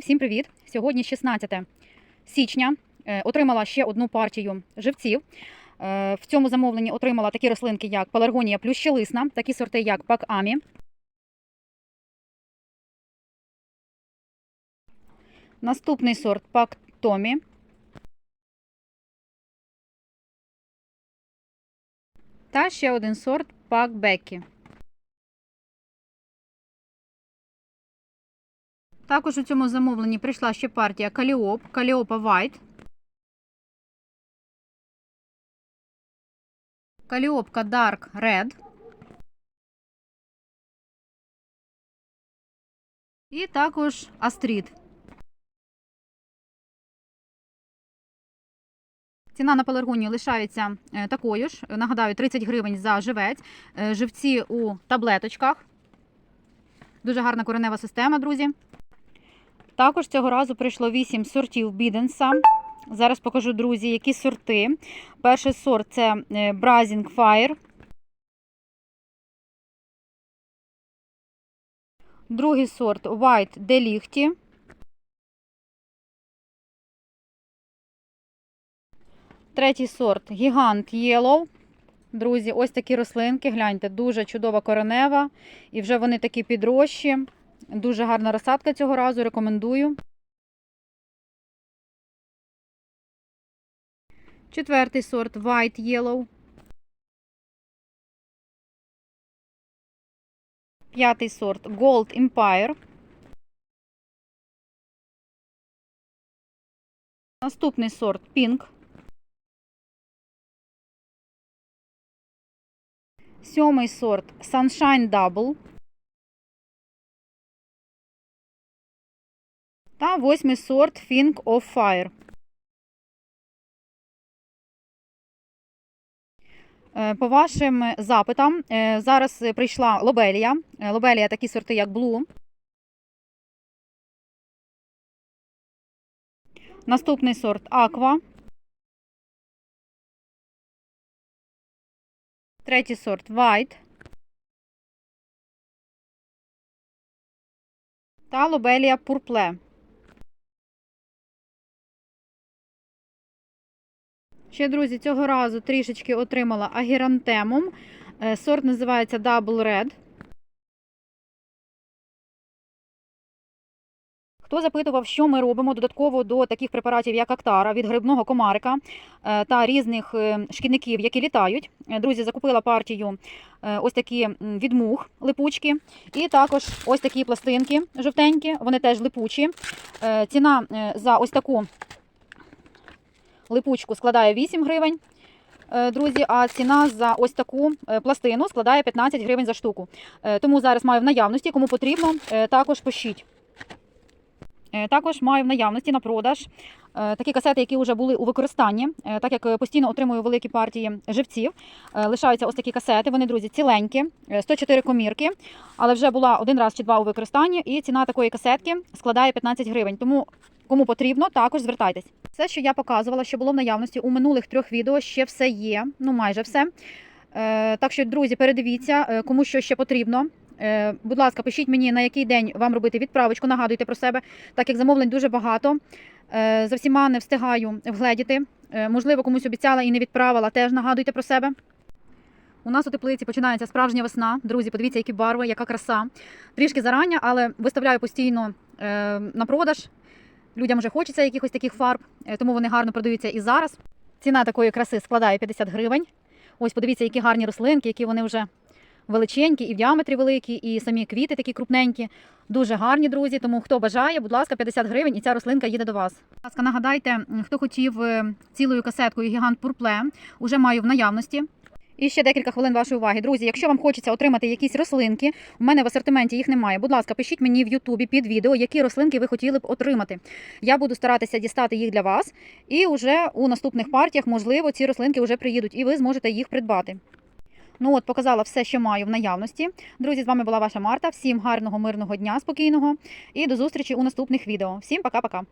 всім привіт! Сьогодні 16 січня. Е, Отримала ще одну партію живців. Е, В цьому замовленні отримала такі рослинки, як пеларгонія плющелисна, такі сорти, як пак Амі. Наступний сорт пак Томі. Та ще один сорт пак Також у цьому замовленні прийшла ще партія Каліоп, Каліопа White. Каліопка Dark Red. І також Астрід. Ціна на пеларгонію лишається е, такою ж. Нагадаю, 30 гривень за живець. Е, Живці у таблеточках. Дуже гарна коренева система, друзі. Також цього разу прийшло 8 сортів біденса. Зараз покажу, друзі, які сорти. Перший сорт це е, Brazing Fire. Другий сорт White Delicti. Третій сорт Gigant Yellow. Друзі, ось такі рослинки. Гляньте, дуже чудова коренева. І вже вони такі підрощі. Дуже гарна розсадка цього разу, рекомендую. Четвертий сорт White Yellow. П'ятий сорт Gold Empire. Наступний сорт Pink. Сьомий сорт Sunshine Double. Та восьмий сорт Fink of Fire. Е, По вашим запитам, е, зараз прийшла лобелія. Е, Лобелія такі сорти, як Blue. Наступний сорт Aqua. Третій сорт White. Та лобелія Purple. Ще, друзі, цього разу трішечки отримала агірантемум. Е, Сорт називається Double Red. Хто запитував, що ми робимо додатково до таких препаратів, як Актара від грибного комарика е, та різних е, шкідників, які літають. Друзі, закупила партію ось такі від мух липучки, і також ось такі пластинки жовтенькі, вони теж липучі. Ціна за ось таку липучку складає 8 гривень. е, Друзі, а ціна за ось таку е, пластину складає 15 гривень за штуку. Е, Тому зараз маю в наявності, кому потрібно, також пишіть. Також маю в наявності на продаж такі касети, які вже були у використанні, так як постійно отримую великі партії живців. Лишаються ось такі касети. Вони, друзі, ціленькі, е, 104 комірки, але вже була один раз чи два у використанні, і ціна такої касетки складає 15 гривень. Тому кому потрібно, також звертайтесь. Все, що я показувала, що було в наявності у минулих трьох відео, ще все є. Ну майже все. Е, Так що, друзі, передивіться, е, кому що ще потрібно. Е, Будь ласка, пишіть мені, на який день вам робити відправочку, нагадуйте про себе, так як замовлень дуже багато. За всіма не встигаю вгледіти. Можливо, комусь обіцяла і не відправила, теж нагадуйте про себе. У нас у теплиці починається справжня весна. Друзі, подивіться, які барви, яка краса. Трішки зарання, але виставляю постійно на продаж. Людям вже хочеться якихось таких фарб, е, тому вони гарно продаються і зараз. Ціна такої краси складає 50 гривень. Ось подивіться, які гарні рослинки, які вони вже величенькі, і в діаметрі великі, і самі квіти такі крупненькі. Дуже гарні, друзі. Тому хто бажає, будь ласка, 50 гривень, і ця рослинка їде до вас. Будь ласка, нагадайте, хто хотів е, цілою касеткою гігант Пурпле, уже маю в наявності. І ще декілька хвилин вашої уваги. Друзі, якщо вам хочеться отримати якісь рослинки, у мене в асортименті їх немає. Будь ласка, пишіть мені в Ютубі під відео, які рослинки ви хотіли б отримати. Я буду старатися дістати їх для вас, і вже у наступних партіях, можливо, ці рослинки вже приїдуть, і ви зможете їх придбати. Ну от, показала все, що маю в наявності. Друзі, з вами була ваша Марта. Всім гарного, мирного дня, спокійного і до зустрічі у наступних відео. Всім пока-пока.